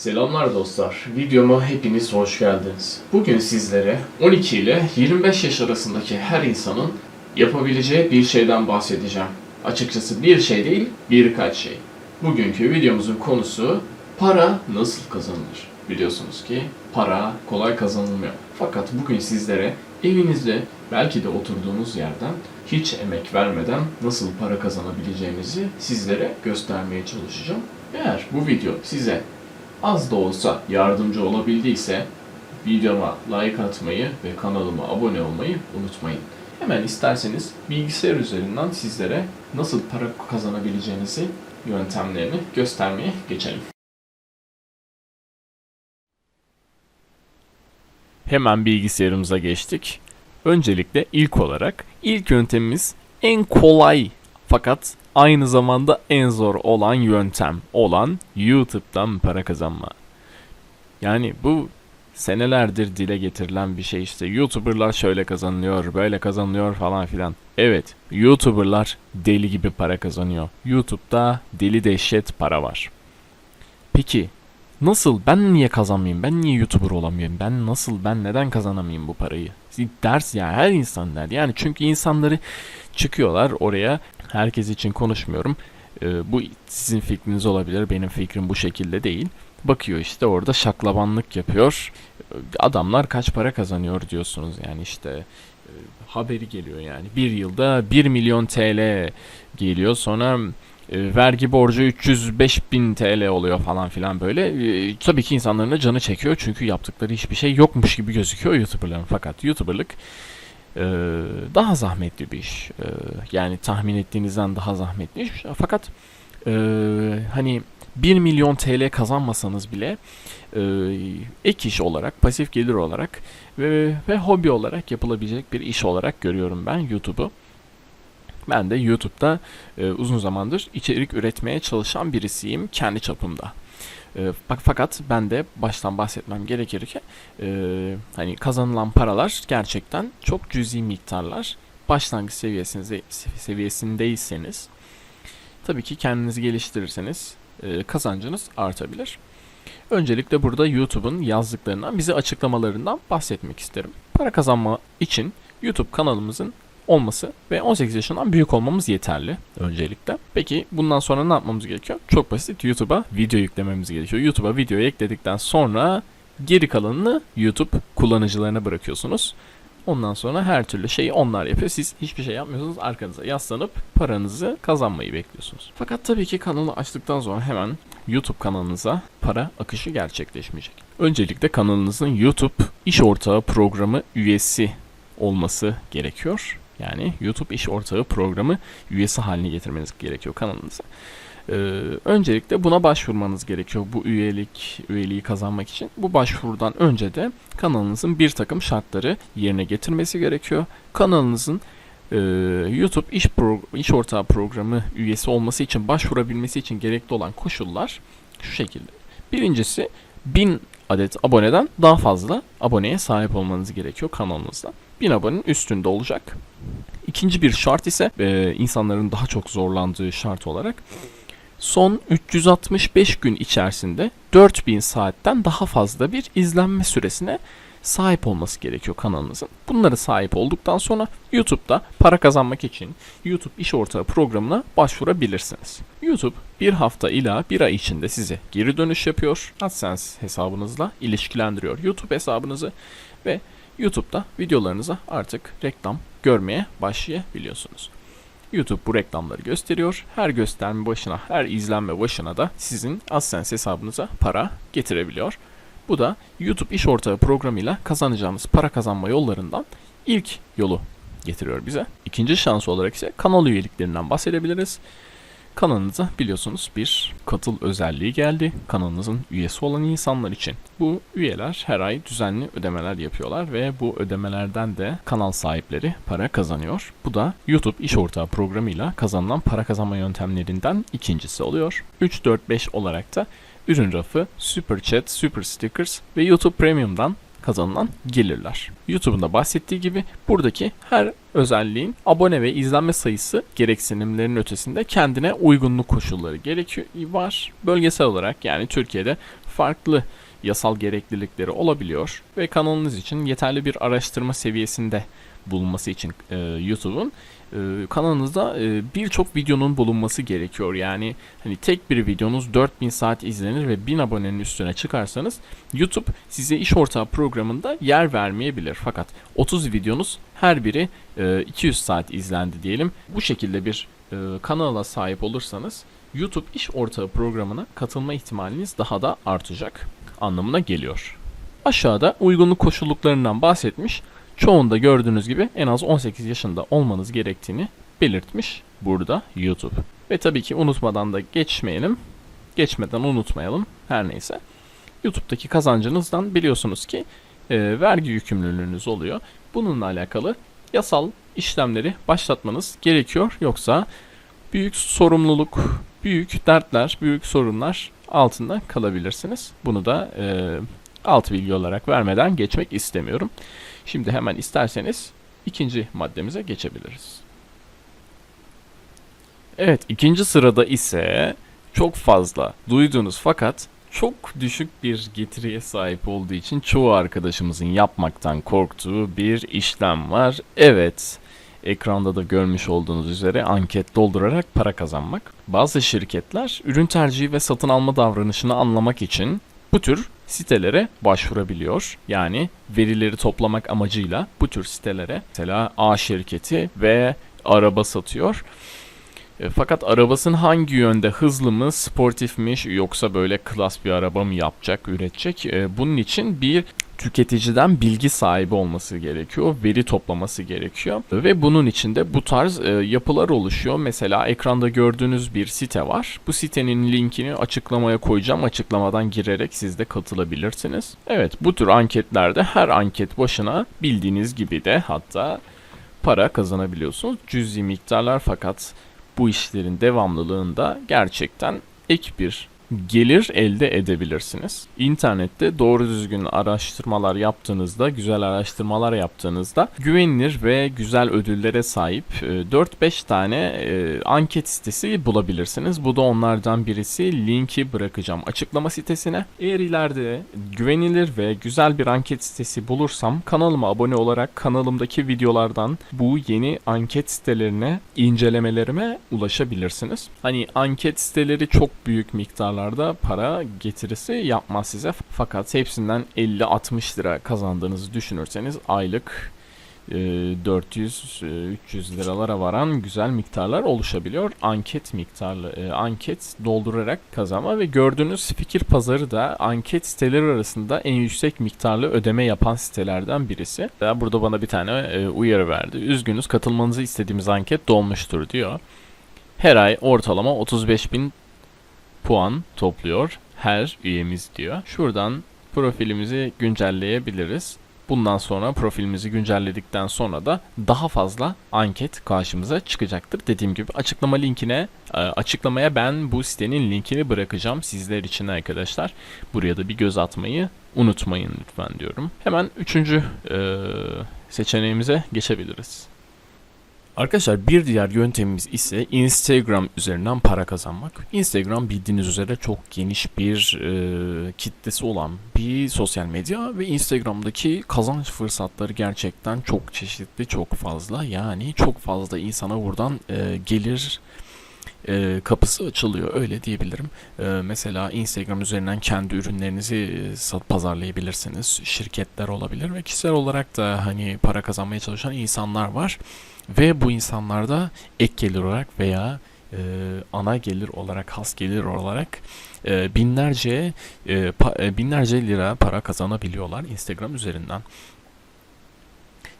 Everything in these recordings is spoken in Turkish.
Selamlar dostlar. Videoma hepiniz hoş geldiniz. Bugün sizlere 12 ile 25 yaş arasındaki her insanın yapabileceği bir şeyden bahsedeceğim. Açıkçası bir şey değil, birkaç şey. Bugünkü videomuzun konusu para nasıl kazanılır? Biliyorsunuz ki para kolay kazanılmıyor. Fakat bugün sizlere evinizde belki de oturduğunuz yerden hiç emek vermeden nasıl para kazanabileceğinizi sizlere göstermeye çalışacağım. Eğer bu video size az da olsa yardımcı olabildiyse videoma like atmayı ve kanalıma abone olmayı unutmayın. Hemen isterseniz bilgisayar üzerinden sizlere nasıl para kazanabileceğinizi yöntemlerini göstermeye geçelim. Hemen bilgisayarımıza geçtik. Öncelikle ilk olarak ilk yöntemimiz en kolay fakat aynı zamanda en zor olan yöntem olan YouTube'dan para kazanma. Yani bu senelerdir dile getirilen bir şey işte YouTuber'lar şöyle kazanıyor, böyle kazanıyor falan filan. Evet, YouTuber'lar deli gibi para kazanıyor. YouTube'da deli dehşet para var. Peki nasıl ben niye kazanmayayım? Ben niye YouTuber olamıyorum? Ben nasıl ben neden kazanamayayım bu parayı? Ders ya her insan der. Yani çünkü insanları çıkıyorlar oraya. Herkes için konuşmuyorum. Ee, bu sizin fikriniz olabilir. Benim fikrim bu şekilde değil. Bakıyor işte orada şaklabanlık yapıyor. Ee, Adamlar kaç para kazanıyor diyorsunuz yani işte e, haberi geliyor yani. Bir yılda 1 milyon TL geliyor sonra e, vergi borcu 305 bin TL oluyor falan filan böyle. E, tabii ki insanların da canı çekiyor çünkü yaptıkları hiçbir şey yokmuş gibi gözüküyor YouTuber'ların. Fakat YouTuber'lık e, daha zahmetli bir iş. E, yani tahmin ettiğinizden daha zahmetli iş. Fakat e, hani 1 milyon TL kazanmasanız bile ek iş olarak, pasif gelir olarak ve, ve hobi olarak yapılabilecek bir iş olarak görüyorum ben YouTube'u. Ben de YouTube'da e, uzun zamandır içerik üretmeye çalışan birisiyim kendi çapımda. E, bak fakat ben de baştan bahsetmem gerekir ki e, hani kazanılan paralar gerçekten çok cüzi miktarlar. Başlangıç seviyesinde seviyesindeyseniz tabii ki kendinizi geliştirirseniz e, kazancınız artabilir. Öncelikle burada YouTube'un yazdıklarından, bize açıklamalarından bahsetmek isterim. Para kazanma için YouTube kanalımızın olması ve 18 yaşından büyük olmamız yeterli öncelikle. Peki bundan sonra ne yapmamız gerekiyor? Çok basit YouTube'a video yüklememiz gerekiyor. YouTube'a video ekledikten sonra geri kalanını YouTube kullanıcılarına bırakıyorsunuz. Ondan sonra her türlü şeyi onlar yapıyor. Siz hiçbir şey yapmıyorsunuz. Arkanıza yaslanıp paranızı kazanmayı bekliyorsunuz. Fakat tabii ki kanalı açtıktan sonra hemen YouTube kanalınıza para akışı gerçekleşmeyecek. Öncelikle kanalınızın YouTube iş ortağı programı üyesi olması gerekiyor. Yani YouTube iş ortağı programı üyesi haline getirmeniz gerekiyor kanalınıza. Ee, öncelikle buna başvurmanız gerekiyor bu üyelik üyeliği kazanmak için. Bu başvurudan önce de kanalınızın bir takım şartları yerine getirmesi gerekiyor. Kanalınızın e, YouTube iş pro, iş ortağı programı üyesi olması için başvurabilmesi için gerekli olan koşullar şu şekilde. Birincisi 1000 adet aboneden daha fazla aboneye sahip olmanız gerekiyor kanalınızda. 1000 abonenin üstünde olacak. İkinci bir şart ise e, insanların daha çok zorlandığı şart olarak son 365 gün içerisinde 4000 saatten daha fazla bir izlenme süresine sahip olması gerekiyor kanalınızın. Bunları sahip olduktan sonra YouTube'da para kazanmak için YouTube iş ortağı programına başvurabilirsiniz. YouTube bir hafta ila bir ay içinde size geri dönüş yapıyor. AdSense hesabınızla ilişkilendiriyor YouTube hesabınızı ve YouTube'da videolarınıza artık reklam görmeye başlayabiliyorsunuz. YouTube bu reklamları gösteriyor. Her gösterme başına, her izlenme başına da sizin AdSense hesabınıza para getirebiliyor. Bu da YouTube iş ortağı programıyla kazanacağımız para kazanma yollarından ilk yolu getiriyor bize. İkinci şans olarak ise kanal üyeliklerinden bahsedebiliriz. Kanalınıza biliyorsunuz bir katıl özelliği geldi. Kanalınızın üyesi olan insanlar için. Bu üyeler her ay düzenli ödemeler yapıyorlar ve bu ödemelerden de kanal sahipleri para kazanıyor. Bu da YouTube iş ortağı programıyla kazanılan para kazanma yöntemlerinden ikincisi oluyor. 3, 4, 5 olarak da ürün rafı, Super Chat, Super Stickers ve YouTube Premium'dan kazanılan gelirler. YouTube'un da bahsettiği gibi buradaki her özelliğin abone ve izlenme sayısı gereksinimlerin ötesinde kendine uygunluk koşulları gerekiyor var. Bölgesel olarak yani Türkiye'de farklı yasal gereklilikleri olabiliyor ve kanalınız için yeterli bir araştırma seviyesinde bulunması için e, YouTube'un e, kanalınızda e, birçok videonun bulunması gerekiyor. Yani hani tek bir videonuz 4000 saat izlenir ve 1000 abonenin üstüne çıkarsanız YouTube size iş ortağı programında yer vermeyebilir. Fakat 30 videonuz her biri e, 200 saat izlendi diyelim. Bu şekilde bir e, kanala sahip olursanız YouTube iş ortağı programına katılma ihtimaliniz daha da artacak anlamına geliyor. Aşağıda uygunluk koşulluklarından bahsetmiş. Çoğunda gördüğünüz gibi en az 18 yaşında olmanız gerektiğini belirtmiş burada YouTube. Ve tabii ki unutmadan da geçmeyelim. Geçmeden unutmayalım. Her neyse. YouTube'daki kazancınızdan biliyorsunuz ki e, vergi yükümlülüğünüz oluyor. Bununla alakalı yasal işlemleri başlatmanız gerekiyor. Yoksa büyük sorumluluk, büyük dertler, büyük sorunlar altında kalabilirsiniz. Bunu da e, alt bilgi olarak vermeden geçmek istemiyorum. Şimdi hemen isterseniz ikinci maddemize geçebiliriz. Evet ikinci sırada ise çok fazla duyduğunuz fakat çok düşük bir getiriye sahip olduğu için çoğu arkadaşımızın yapmaktan korktuğu bir işlem var. Evet, ekranda da görmüş olduğunuz üzere anket doldurarak para kazanmak. Bazı şirketler ürün tercihi ve satın alma davranışını anlamak için bu tür sitelere başvurabiliyor. Yani verileri toplamak amacıyla bu tür sitelere mesela A şirketi ve araba satıyor. E, fakat arabasının hangi yönde hızlı mı, sportifmiş yoksa böyle klas bir araba mı yapacak, üretecek? E, bunun için bir tüketiciden bilgi sahibi olması gerekiyor, veri toplaması gerekiyor ve bunun içinde bu tarz e, yapılar oluşuyor. Mesela ekranda gördüğünüz bir site var. Bu sitenin linkini açıklamaya koyacağım. Açıklamadan girerek siz de katılabilirsiniz. Evet, bu tür anketlerde her anket başına bildiğiniz gibi de hatta para kazanabiliyorsunuz. Cüzi miktarlar fakat bu işlerin devamlılığında gerçekten ek bir gelir elde edebilirsiniz. İnternette doğru düzgün araştırmalar yaptığınızda, güzel araştırmalar yaptığınızda güvenilir ve güzel ödüllere sahip 4-5 e, tane e, anket sitesi bulabilirsiniz. Bu da onlardan birisi. Linki bırakacağım açıklama sitesine. Eğer ileride güvenilir ve güzel bir anket sitesi bulursam kanalıma abone olarak kanalımdaki videolardan bu yeni anket sitelerine incelemelerime ulaşabilirsiniz. Hani anket siteleri çok büyük miktarlar miktarlarda para getirisi yapmaz size. Fakat hepsinden 50-60 lira kazandığınızı düşünürseniz aylık 400-300 e, liralara varan güzel miktarlar oluşabiliyor. Anket miktarlı, e, anket doldurarak kazanma ve gördüğünüz fikir pazarı da anket siteleri arasında en yüksek miktarlı ödeme yapan sitelerden birisi. Burada bana bir tane e, uyarı verdi. Üzgünüz katılmanızı istediğimiz anket dolmuştur diyor. Her ay ortalama 35 bin puan topluyor her üyemiz diyor. Şuradan profilimizi güncelleyebiliriz. Bundan sonra profilimizi güncelledikten sonra da daha fazla anket karşımıza çıkacaktır. Dediğim gibi açıklama linkine e, açıklamaya ben bu sitenin linkini bırakacağım sizler için arkadaşlar. Buraya da bir göz atmayı unutmayın lütfen diyorum. Hemen üçüncü e, seçeneğimize geçebiliriz. Arkadaşlar bir diğer yöntemimiz ise Instagram üzerinden para kazanmak. Instagram bildiğiniz üzere çok geniş bir e, kitlesi olan bir sosyal medya ve Instagram'daki kazanç fırsatları gerçekten çok çeşitli, çok fazla. Yani çok fazla insana buradan e, gelir e, kapısı açılıyor öyle diyebilirim. E, mesela Instagram üzerinden kendi ürünlerinizi e, sat pazarlayabilirsiniz. Şirketler olabilir ve kişisel olarak da hani para kazanmaya çalışan insanlar var. Ve bu insanlarda ek gelir olarak veya e, ana gelir olarak, has gelir olarak e, binlerce e, pa, e, binlerce lira para kazanabiliyorlar Instagram üzerinden.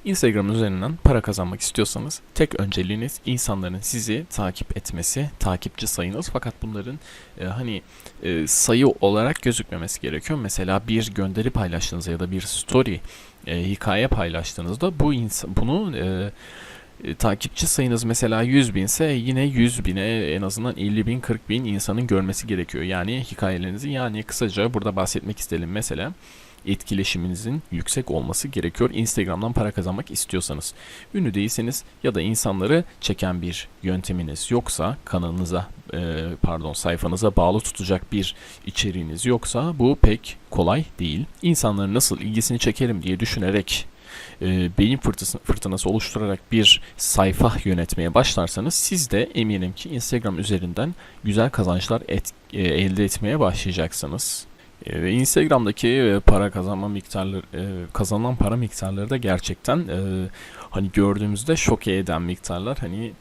Instagram üzerinden para kazanmak istiyorsanız tek önceliğiniz insanların sizi takip etmesi, takipçi sayınız. Fakat bunların e, hani e, sayı olarak gözükmemesi gerekiyor. Mesela bir gönderi paylaştığınızda ya da bir story e, hikaye paylaştığınızda bu bunu e, e, takipçi sayınız mesela 100 binse yine 100 bine en azından 50 bin 40 bin insanın görmesi gerekiyor. Yani hikayelerinizi yani kısaca burada bahsetmek istedim mesela etkileşiminizin yüksek olması gerekiyor Instagram'dan para kazanmak istiyorsanız. Ünlü değilseniz ya da insanları çeken bir yönteminiz yoksa kanalınıza e, pardon sayfanıza bağlı tutacak bir içeriğiniz yoksa bu pek kolay değil. İnsanların nasıl ilgisini çekerim diye düşünerek e, beyin fırtınası, fırtınası oluşturarak bir sayfa yönetmeye başlarsanız siz de eminim ki Instagram üzerinden güzel kazançlar et, e, elde etmeye başlayacaksınız. E, Ve Instagram'daki e, para kazanma miktarları, e, kazanılan para miktarları da gerçekten hani gördüğümüzde şoke eden miktarlar. Hani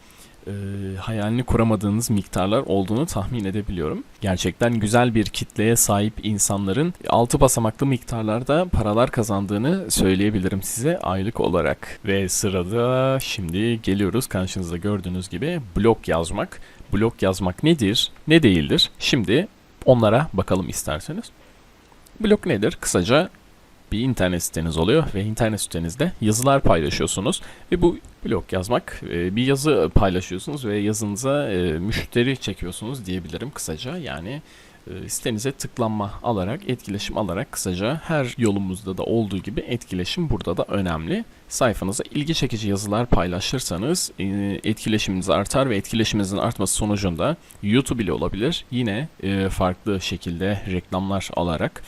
e, hayalini kuramadığınız miktarlar olduğunu tahmin edebiliyorum. Gerçekten güzel bir kitleye sahip insanların altı basamaklı miktarlarda paralar kazandığını söyleyebilirim size aylık olarak. Ve sırada şimdi geliyoruz karşınızda gördüğünüz gibi blog yazmak. Blog yazmak nedir, ne değildir? Şimdi onlara bakalım isterseniz. Blog nedir? Kısaca bir internet siteniz oluyor ve internet sitenizde yazılar paylaşıyorsunuz. Ve bu blog yazmak e, bir yazı paylaşıyorsunuz ve yazınıza e, müşteri çekiyorsunuz diyebilirim kısaca. Yani sitenize tıklanma alarak etkileşim alarak kısaca her yolumuzda da olduğu gibi etkileşim burada da önemli. Sayfanıza ilgi çekici yazılar paylaşırsanız e, etkileşiminiz artar ve etkileşiminizin artması sonucunda YouTube ile olabilir yine e, farklı şekilde reklamlar alarak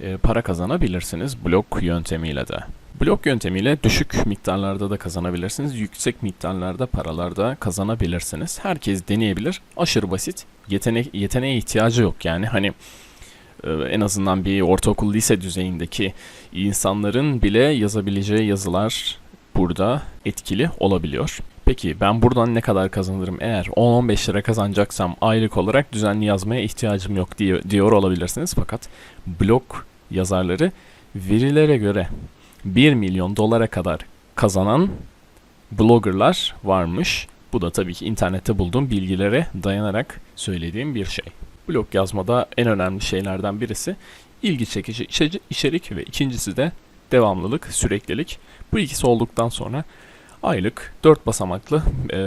e, para kazanabilirsiniz blog yöntemiyle de. Blok yöntemiyle düşük miktarlarda da kazanabilirsiniz. Yüksek miktarlarda paralarda kazanabilirsiniz. Herkes deneyebilir. Aşırı basit. Yetenek yeteneğe ihtiyacı yok yani. Hani e, en azından bir ortaokul lise düzeyindeki insanların bile yazabileceği yazılar burada etkili olabiliyor. Peki ben buradan ne kadar kazanırım? Eğer 10-15 lira kazanacaksam aylık olarak düzenli yazmaya ihtiyacım yok diye, diyor olabilirsiniz. Fakat blog yazarları verilere göre 1 milyon dolara kadar kazanan bloggerlar varmış. Bu da tabii ki internette bulduğum bilgilere dayanarak söylediğim bir şey. Blog yazmada en önemli şeylerden birisi ilgi çekici içe- içerik ve ikincisi de devamlılık, süreklilik. Bu ikisi olduktan sonra aylık 4 basamaklı e,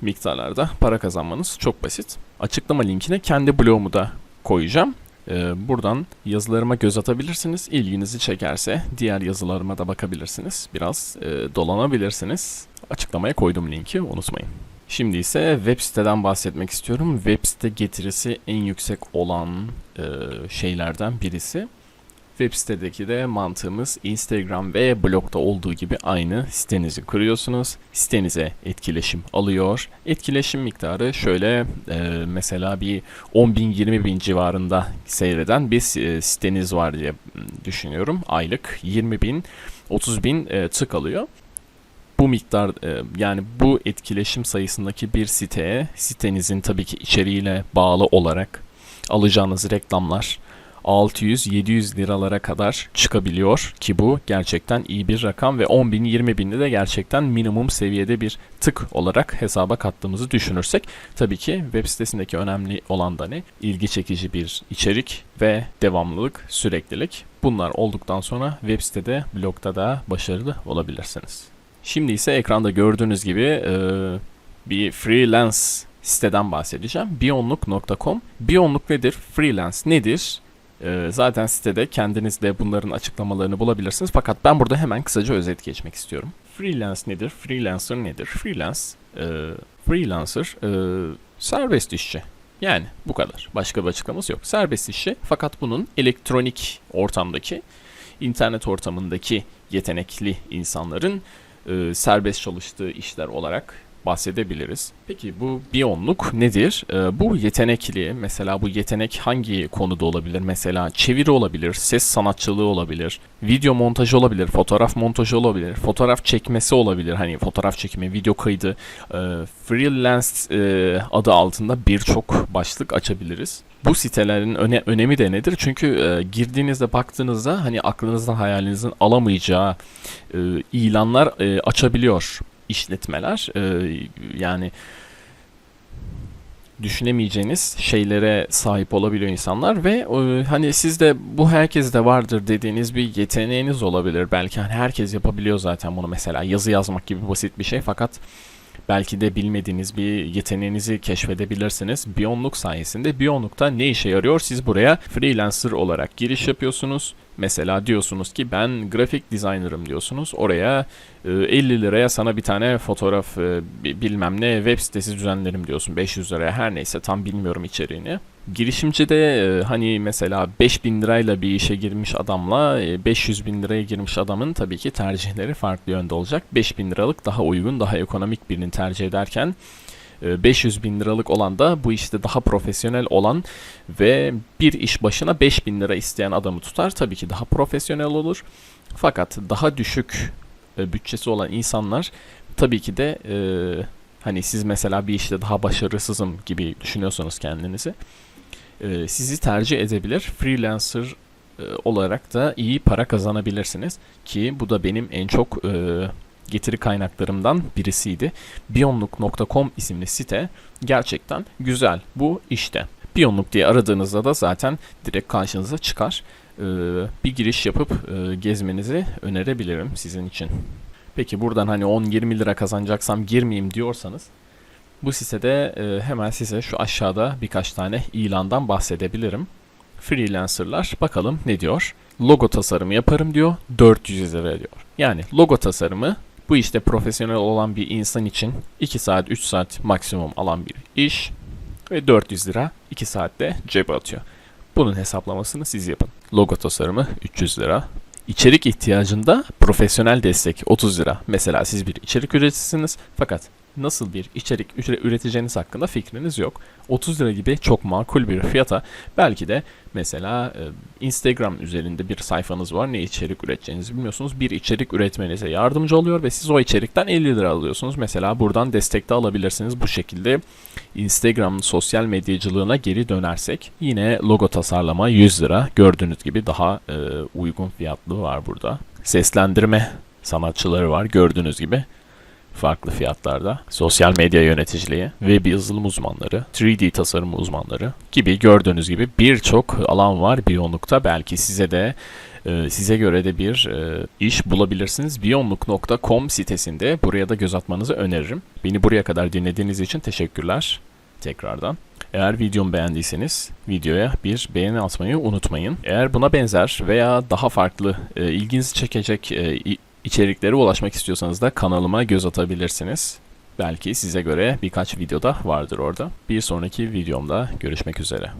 miktarlarda para kazanmanız çok basit. Açıklama linkine kendi blogumu da koyacağım. E, buradan yazılarıma göz atabilirsiniz. İlginizi çekerse diğer yazılarıma da bakabilirsiniz. Biraz e, dolanabilirsiniz. Açıklamaya koydum linki unutmayın. Şimdi ise web siteden bahsetmek istiyorum. Web site getirisi en yüksek olan e, şeylerden birisi. Web sitedeki de mantığımız Instagram ve blogda olduğu gibi aynı sitenizi kuruyorsunuz. Sitenize etkileşim alıyor. Etkileşim miktarı şöyle e, mesela bir 10 bin 20 bin civarında seyreden bir e, siteniz var diye düşünüyorum. Aylık 20 bin 30 bin e, tık alıyor bu miktar e, yani bu etkileşim sayısındaki bir siteye sitenizin tabii ki içeriğiyle bağlı olarak alacağınız reklamlar 600-700 liralara kadar çıkabiliyor ki bu gerçekten iyi bir rakam ve 10 bin 20 binde de gerçekten minimum seviyede bir tık olarak hesaba kattığımızı düşünürsek tabii ki web sitesindeki önemli olan da ne? İlgi çekici bir içerik ve devamlılık, süreklilik. Bunlar olduktan sonra web sitede, blogda da başarılı olabilirsiniz. Şimdi ise ekranda gördüğünüz gibi e, bir freelance siteden bahsedeceğim. Biyonluk.com. Biyonluk nedir? Freelance nedir? E, zaten sitede kendiniz de bunların açıklamalarını bulabilirsiniz. Fakat ben burada hemen kısaca özet geçmek istiyorum. Freelance nedir? Freelancer nedir? Freelance, e, freelancer e, serbest işçi. Yani bu kadar. Başka bir açıklaması yok. Serbest işçi fakat bunun elektronik ortamdaki, internet ortamındaki yetenekli insanların e, serbest çalıştığı işler olarak bahsedebiliriz. Peki bu biyonluk nedir? E, bu yetenekli, mesela bu yetenek hangi konuda olabilir? Mesela çeviri olabilir, ses sanatçılığı olabilir, video montajı olabilir, fotoğraf montajı olabilir, fotoğraf çekmesi olabilir. Hani fotoğraf çekimi, video kaydı, e, freelance e, adı altında birçok başlık açabiliriz. Bu sitelerin öne, önemi de nedir? Çünkü e, girdiğinizde baktığınızda hani aklınızdan hayalinizin alamayacağı e, ilanlar e, açabiliyor işletmeler. E, yani düşünemeyeceğiniz şeylere sahip olabiliyor insanlar ve e, hani sizde bu herkeste vardır dediğiniz bir yeteneğiniz olabilir. Belki hani herkes yapabiliyor zaten bunu mesela yazı yazmak gibi basit bir şey fakat belki de bilmediğiniz bir yeteneğinizi keşfedebilirsiniz. Biyonluk sayesinde Biyonluk'ta ne işe yarıyor? Siz buraya freelancer olarak giriş yapıyorsunuz Mesela diyorsunuz ki ben grafik designer'ım diyorsunuz. Oraya e, 50 liraya sana bir tane fotoğraf e, bi- bilmem ne web sitesi düzenlerim diyorsun. 500 liraya her neyse tam bilmiyorum içeriğini. Girişimcide e, hani mesela 5000 lirayla bir işe girmiş adamla e, 500 bin liraya girmiş adamın tabii ki tercihleri farklı yönde olacak. 5000 liralık daha uygun, daha ekonomik birini tercih ederken e, 500 bin liralık olan da bu işte daha profesyonel olan ve bir iş başına 5000 lira isteyen adamı tutar. Tabii ki daha profesyonel olur. Fakat daha düşük e, bütçesi olan insanlar tabii ki de e, hani siz mesela bir işte daha başarısızım gibi düşünüyorsanız kendinizi e, sizi tercih edebilir. Freelancer e, olarak da iyi para kazanabilirsiniz ki bu da benim en çok e, getiri kaynaklarımdan birisiydi. Biyonluk.com isimli site gerçekten güzel bu işte. Biyonluk diye aradığınızda da zaten direkt karşınıza çıkar. E, bir giriş yapıp gezmenizi önerebilirim sizin için. Peki buradan hani 10-20 lira kazanacaksam girmeyeyim diyorsanız bu sitede e, hemen size şu aşağıda birkaç tane ilandan bahsedebilirim. Freelancerlar bakalım ne diyor. Logo tasarımı yaparım diyor. 400 lira diyor. Yani logo tasarımı bu işte profesyonel olan bir insan için 2 saat 3 saat maksimum alan bir iş ve 400 lira 2 saatte cebe atıyor. Bunun hesaplamasını siz yapın. Logo tasarımı 300 lira. İçerik ihtiyacında profesyonel destek 30 lira. Mesela siz bir içerik üreticisiniz fakat nasıl bir içerik üre- üreteceğiniz hakkında fikriniz yok. 30 lira gibi çok makul bir fiyata belki de mesela e, Instagram üzerinde bir sayfanız var ne içerik üreteceğinizi bilmiyorsunuz. Bir içerik üretmenize yardımcı oluyor ve siz o içerikten 50 lira alıyorsunuz. Mesela buradan destek de alabilirsiniz bu şekilde. Instagram sosyal medyacılığına geri dönersek yine logo tasarlama 100 lira. Gördüğünüz gibi daha e, uygun fiyatlı var burada. Seslendirme sanatçıları var gördüğünüz gibi farklı fiyatlarda. Sosyal medya yöneticiliği, web yazılım uzmanları, 3D tasarım uzmanları gibi gördüğünüz gibi birçok alan var Biyonluk'ta. Belki size de e, size göre de bir e, iş bulabilirsiniz. Biyonluk.com sitesinde buraya da göz atmanızı öneririm. Beni buraya kadar dinlediğiniz için teşekkürler tekrardan. Eğer videomu beğendiyseniz videoya bir beğeni atmayı unutmayın. Eğer buna benzer veya daha farklı e, ilginizi çekecek içeriklere ulaşmak istiyorsanız da kanalıma göz atabilirsiniz. Belki size göre birkaç videoda vardır orada. Bir sonraki videomda görüşmek üzere.